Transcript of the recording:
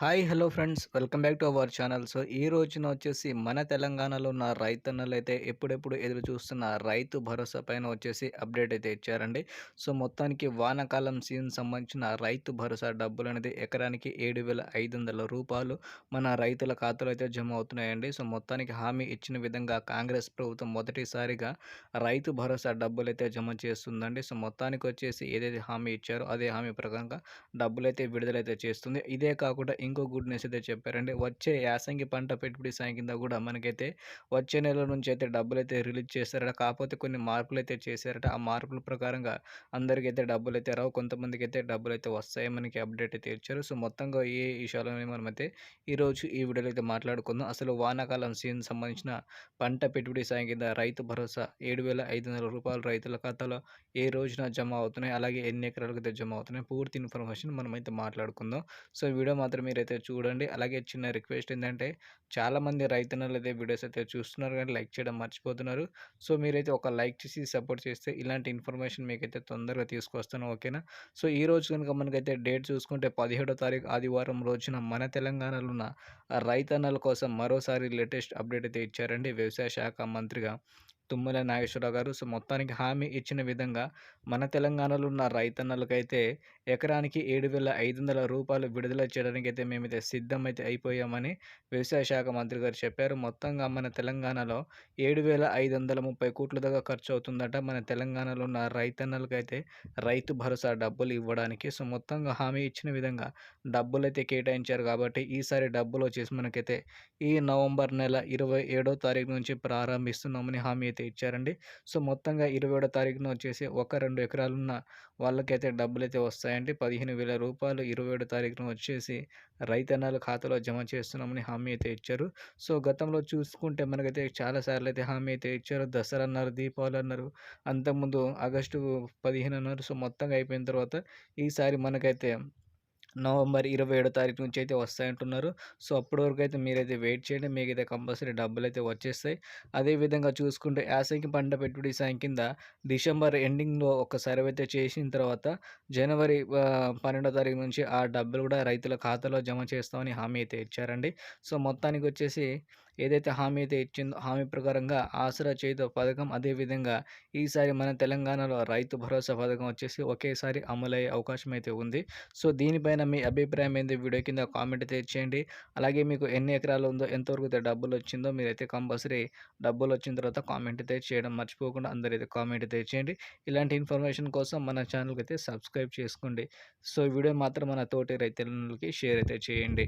Hi hello friends. Welcome back to our channel. So ఈ రోజున వచ్చేసి మన తెలంగాణలో ఉన్న రైతన్నలు అయితే ఎప్పుడెప్పుడు ఎదురు చూస్తున్న రైతు భరోసా పైన వచ్చేసి అప్డేట్ అయితే ఇచ్చారండి. సో మొత్తానికి వానాకాలం సీజన్ సంబంధించిన రైతు భరోసా డబ్బులు అనేది ఎకరానికి ఏడు వేల ఐదు వందల రూపాయలు మన రైతుల ఖాతాలో అయితే జమ అవుతున్నాయండి. సో మొత్తానికి హామీ ఇచ్చిన విధంగా కాంగ్రెస్ ప్రభుత్వం మొదటిసారిగా రైతు భరోసా డబ్బులు అయితే జమ చేస్తుందండి. సో మొత్తానికి వచ్చేసి ఏదైతే హామీ ఇచ్చారో అదే హామీ ప్రకారంగా డబ్బులు అయితే విడుదలైతే చేస్తుంది. ఇదే కాకుండా ఇంకో గుడ్ న్యూస్ అయితే చెప్పారండి. వచ్చే యాసంగి పంట పెట్టుబడి సాయం కింద కూడా మనకైతే వచ్చే నెల నుంచి అయితే డబ్బులు అయితే రిలీజ్ చేస్తారట. కాకపోతే కొన్ని మార్పులు అయితే చేశారట. ఆ మార్పుల ప్రకారంగా అందరికీ అయితే డబ్బులు అయితే రావు. కొంతమందికి అయితే డబ్బులు అయితే వస్తాయి మనకి అప్డేట్ అయితే ఇచ్చారు. సో మొత్తంగా ఏ విషయాలని మనమైతే ఈరోజు ఈ వీడియోలో అయితే మాట్లాడుకుందాం. అసలు వానాకాలం సీజన్ సంబంధించిన పంట పెట్టుబడి సాయం కింద రైతు భరోసా ఏడు వేల ఐదు వందల రూపాయలు రైతుల ఖాతాలో ఏ రోజున జమ అవుతున్నాయి? అలాగే ఎన్ని ఎకరాలకు అయితే జమ అవుతున్నాయి? పూర్తి ఇన్ఫర్మేషన్ మనమైతే మాట్లాడుకుందాం. సో వీడియో మాత్రం మీరైతే చూడండి. అలాగే చిన్న రిక్వెస్ట్ ఏంటంటే చాలామంది రైతన్నలు అయితే వీడియోస్ అయితే చూస్తున్నారు కానీ లైక్ చేయడం మర్చిపోతున్నారు. సో మీరైతే ఒక లైక్ చేసి సపోర్ట్ చేస్తే ఇలాంటి ఇన్ఫర్మేషన్ మీకైతే తొందరగా తీసుకొస్తాను. ఓకేనా? సో ఈ రోజు కనుక మనకైతే డేట్ చూసుకుంటే పదిహేడో తారీఖు ఆదివారం రోజున మన తెలంగాణలో ఉన్న రైతన్నల కోసం మరోసారి లేటెస్ట్ అప్డేట్ అయితే ఇచ్చారండి. వ్యవసాయ శాఖ మంత్రిగా. తుమ్మల నాగేశ్వరరావు గారు. సో మొత్తానికి హామీ ఇచ్చిన విధంగా మన తెలంగాణలో ఉన్న రైతన్నలకైతే ఎకరానికి ఏడు వేల ఐదు వందల రూపాయలు విడుదల చేయడానికి అయితే మేమైతే సిద్ధమైతే అయిపోయామని వ్యవసాయ శాఖ మంత్రి గారు చెప్పారు. మొత్తంగా మన తెలంగాణలో ఏడు వేల ఐదు వందల ముప్పై కోట్ల దాకా ఖర్చు అవుతుందట మన తెలంగాణలో ఉన్న రైతన్నలకైతే రైతు భరోసా డబ్బులు ఇవ్వడానికి. సో మొత్తంగా హామీ ఇచ్చిన విధంగా డబ్బులు అయితే కేటాయించారు కాబట్టి ఈసారి డబ్బులు వచ్చేసి మనకైతే ఈ నవంబర్ నెల ఇరవై ఏడో తారీఖు నుంచి ప్రారంభిస్తున్నామని హామీ అయితే ఇచ్చారండి. సో మొత్తంగా ఇరవై ఏడో తారీఖున వచ్చేసి ఒక రెండు ఎకరాలున్న వాళ్ళకైతే డబ్బులు అయితే వస్తాయండి. పదిహేను వేల రూపాయలు ఇరవై ఏడో తారీఖున వచ్చేసి రైతన్నాల ఖాతాలో జమ చేస్తున్నామని హామీ అయితే ఇచ్చారు. సో గతంలో చూసుకుంటే మనకైతే చాలాసార్లు అయితే హామీ అయితే ఇచ్చారు. దసరా అన్నారు దీపావళి అన్నారు అంతకుముందు ఆగస్టు పదిహేను అన్నారు. సో మొత్తంగా అయిపోయిన తర్వాత ఈసారి మనకైతే నవంబర్ ఇరవై ఏడో తారీఖు నుంచి అయితే వస్తాయంటున్నారు సో అప్పటి వరకు అయితే మీరైతే వెయిట్ చేయండి. మీకు అయితే కంపల్సరీ డబ్బులు అయితే వచ్చేస్తాయి. అదేవిధంగా చూసుకుంటే యాసంగి పంట పెట్టుబడి సాయం కింద డిసెంబర్ ఎండింగ్లో ఒక సర్వే అయితే చేసిన తర్వాత జనవరి పన్నెండో తారీఖు నుంచి ఆ డబ్బులు కూడా రైతుల ఖాతాలో జమ చేస్తామని హామీ అయితే ఇచ్చారండి. సో మొత్తానికి వచ్చేసి ఏదైతే హామీ అయితే ఇచ్చిందో హామీ ప్రకారంగా ఆసరా చేత పథకం అదేవిధంగా ఈసారి మన తెలంగాణలో రైతు భరోసా పథకం వచ్చేసి ఒకేసారి అమలయ్యే అవకాశం అయితే ఉంది. సో దీనిపైన మీ అభిప్రాయం ఏంది? వీడియో కింద కామెంట్ అయితే అలాగే మీకు ఎన్ని ఎకరాలు ఉందో ఎంతవరకు అయితే డబ్బులు వచ్చిందో మీరైతే కంపల్సరీ డబ్బులు వచ్చిన తర్వాత కామెంట్ అయితే చేయడం మర్చిపోకుండా అందరైతే కామెంట్ అయితే ఇలాంటి ఇన్ఫర్మేషన్ కోసం మన ఛానల్కి అయితే సబ్స్క్రైబ్ చేసుకోండి. సో వీడియో మాత్రం మన తోటి రైతులకి షేర్ అయితే చేయండి.